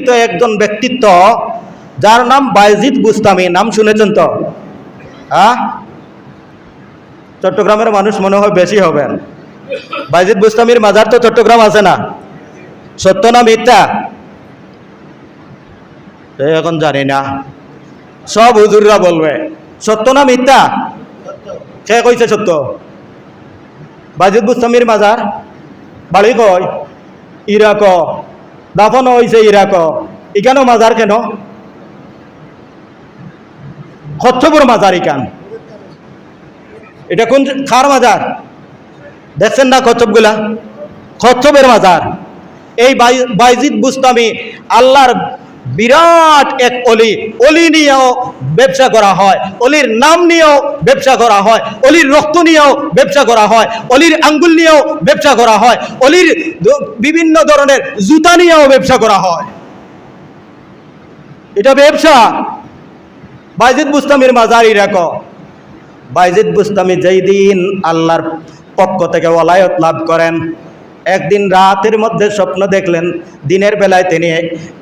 একজন ব্যক্তিত্ব, যার নাম বাইজিদ বুস্তামি, নাম শুনেছেন তো? হ্যাঁ? চট্টগ্রামের মানুষ মনে হয় বেশি হবেন। বাইজিদ বুস্তামির মাজার তো চট্টগ্রাম আছে না? সত্য না মিথ্যা? এখন জানি না। সব হুজুররা বলবে, সত্য না মিথ্যা? কে কইছে সত্য? বাইজিদ বুস্তামির মাজার? বাড়ি কয় ইরাক দাফন হয়েছে ইরাক। ইখানেও মাজার কেন? খচ্ছপুর মাজার ইকান। এটা কোন খার মাজার? দেখছেন না কচ্ছপগুলা কচ্ছপের মাজার। এই বাই- বাইজিদ বুস্তামি আল্লাহর বিরাট এক অলি। অলি নিয়েও ব্যবসা করা হয়। অলির নাম নিয়েও ব্যবসা করা হয়। অলির রক্ত নিয়েও ব্যবসা করা হয়। অলির আঙ্গুল নিয়েও ব্যবসা করা হয়। অলির বিভিন্ন ধরনের জুতা নিয়েও ব্যবসা করা হয়। এটা ব্যবসা। বাইজিদ বুস্তামির মাজারি রাখো বাইজিদ বুস্তামি যেই দিন আল্লাহর পক্ষ থেকে ওলায়ত লাভ করেন, একদিন রাতের মধ্যে স্বপ্ন দেখলেন, দিনের বেলায় তিনি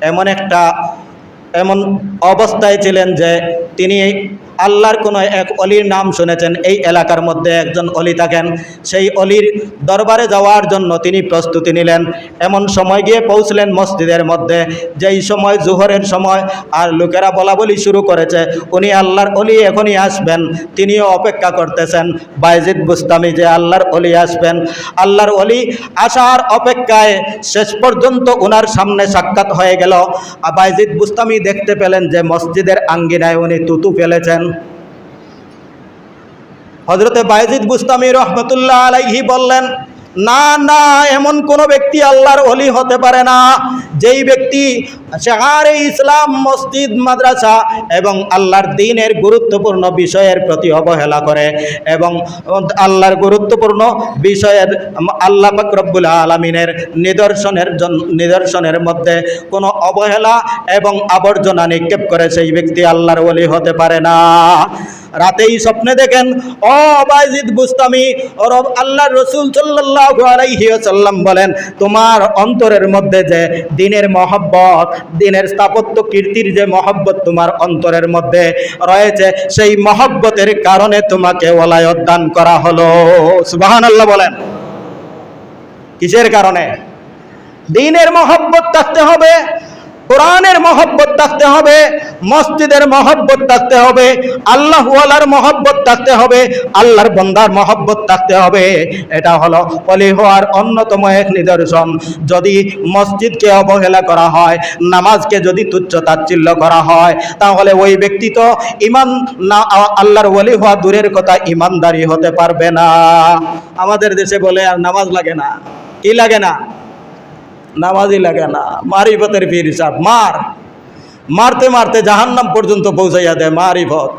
এমন একটা এমন অবস্থায় ছিলেন যে তিনি আল্লাহর কোনো এক অলির নাম শুনেছেন, এই এলাকার মধ্যে একজন অলি থাকেন। সেই অলির দরবারে যাওয়ার জন্য তিনি প্রস্তুতি নিলেন। এমন সময় গিয়ে পৌঁছলেন মসজিদের মধ্যে। যেই সময় জোহরের সময় আর লোকেরা বলা বলি শুরু করেছে, উনি আল্লাহর অলি এখনই আসবেন, তিনিও অপেক্ষা করতেছেন। বাইজিদ বুস্তামি যে আল্লাহর অলি আসবেন। আল্লাহর অলি আসার অপেক্ষায় শেষ পর্যন্ত ওনার সামনে সাক্ষাৎ হয়ে গেল। বাইজিদ বুস্তামি দেখতে পেলেন যে মসজিদের আঙ্গিনায় উনি তুতু ফেলেছেন। হজরতে বাইজিদ বুস্তামি রহমতুল্লাহ আলাইহি বললেন, না না, এমন কোন ব্যক্তি আল্লাহর অলি হতে পারে না। যেই ব্যক্তি শাহারে ইসলাম, মসজিদ, মাদ্রাসা এবং আল্লাহর দিনের গুরুত্বপূর্ণ বিষয়ের প্রতি অবহেলা করে এবং আল্লাহর গুরুত্বপূর্ণ বিষয়ের আল্লাহ পাক রব্বুল আলমিনের নিদর্শনের নিদর্শনের মধ্যে কোনো অবহেলা এবং আবর্জনা নিক্ষেপ করে সেই ব্যক্তি আল্লাহর অলি হতে পারে না। রাতেই স্বপ্নে দেখেন ও বাইজিদ বুস্তামি রব আল্লাহ রসুল সাল্লাল্লাহু আলাইহি ওয়াসাল্লাম বলেন, তোমার অন্তরের মধ্যে যে দিনের মহব্বত, দিনের স্থাপত্য কীর্তির যে মহব্বত তোমার অন্তরের মধ্যে রয়েছে, সেই মহব্বতের কারণে তোমাকে ওলায়ত দান করা হলো। সুবহানাল্লাহ বলেন। কিসের কারণে? দিনের মহব্বত থাকতে হবে কোরআনের মহব্বত থাকতে হবে, মসজিদের মহব্বত থাকতে হবে, আল্লাহ ওয়ালার মহব্বত থাকতে হবে, আল্লাহর বন্দার মহব্বত থাকতে হবে। এটা হলো অলি হওয়ার অন্যতম এক নিদর্শন। যদি মসজিদকে অবহেলা করা হয়, নামাজকে যদি তুচ্ছ তাচ্ছিল্য করা হয়, তাহলে ওই ব্যক্তি তো ইমান না, আল্লাহর ওলি হওয়া দূরের কথা ইমানদারি হতে পারবে না। আমাদের দেশে বলে, আর নামাজ লাগে না। কি লাগে না? নামাজই লাগে না মারিফতের পীর মার মারতে মারতে জাহান্নাম পর্যন্ত পৌঁছাইয়া দেয় মারিফত।